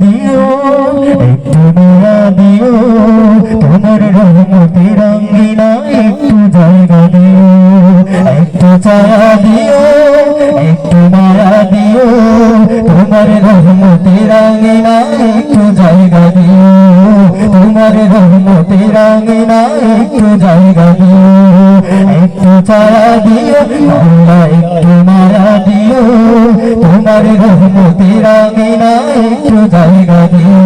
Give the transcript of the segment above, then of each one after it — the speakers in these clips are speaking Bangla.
দিও, একটু মায়া দিও, তোমার রহমতের রঙ্গিনা একটু জায়গা দিও, একটু ছায়া দিও, একটু মায়া দিও, তোমার রহমতের রঙ্গিনা একটু জায়গা দিও, তোমার রহমতের রঙ্গিনা একটু দিও, একটু ছায়া দিও তোমার রহমতের রঙ্গিনা একটু জায়গা দিও।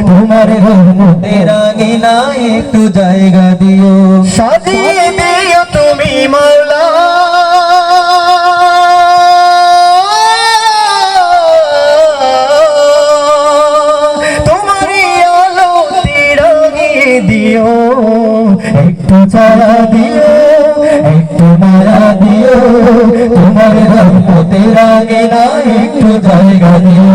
তোমার রহমতের রঙ্গিনা একটু জায়গা দিও। সাজিয়ে দিও তুমি মাওলা। দিও। একটু ছায়া দিও একটু জায়গা দিও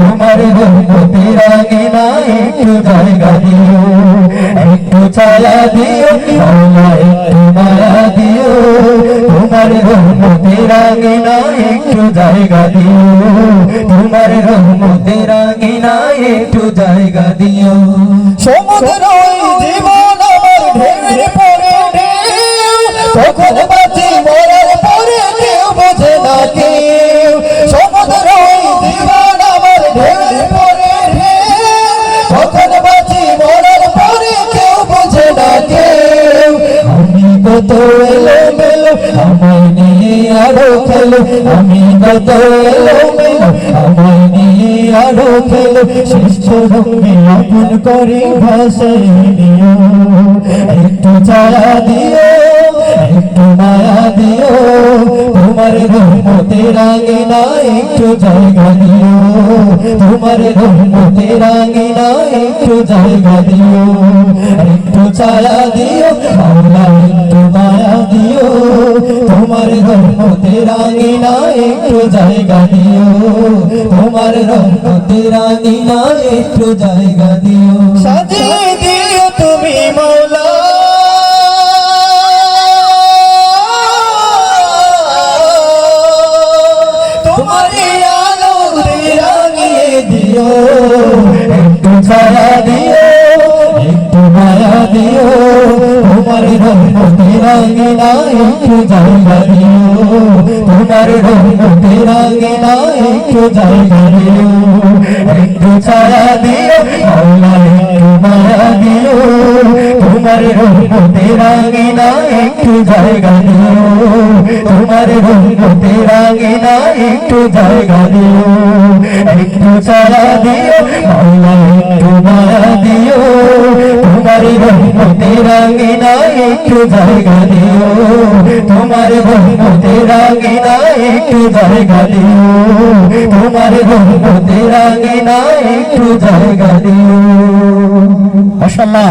তোমার রহমতের আগে না একটু জায়গা দিও একটু ছায়া দিও একটু মায়া দিও তোমার রহমতের আগে না একটু জায়গা দিও, তোমার রহমতের আগে না একটু জায়গা দিও। সমুদ্র আমায় নিয়ে আরও খেলো, আমি কত আমায় নিয়ে আরও খেলো শ্রেষ্ঠ রঙে আপন করে ভাষায় দিও একটু ছায়া দিও, একটু মায়া দিও। তোমার রহমতের আগে না, একটু জায়গা দিও। তোমার রহমতের আগে না, একটু জায়গা দিও। একটু ছায়া দিও তোমার রহমতের আগে না একটু জায়গা দিও। তোমার রহমতের আগে না একটু জায়গা দিও। সাজিয়ে দিও তুমি মৌলা। তোমারই আলো রাঙিয়ে দিও। একটু ছায়া রাঙে না একটু জায়গা দিও তোমার রহমতে রাঙে না একটু জায়গা দিও একটু ছায়া দিও আল্লাহ একটু মায়া দিও তোমার রাঙে তোমার রাঙে না একটু জায়গা দিও তোমার রহমতে রাঙে না একটু জায়গা দিও। তোমার রহমতে রাঙে একটু জায়গা দিও। তোমার রহমতে রাঙে একটু জায়গা দিও। মাশাআল্লাহ।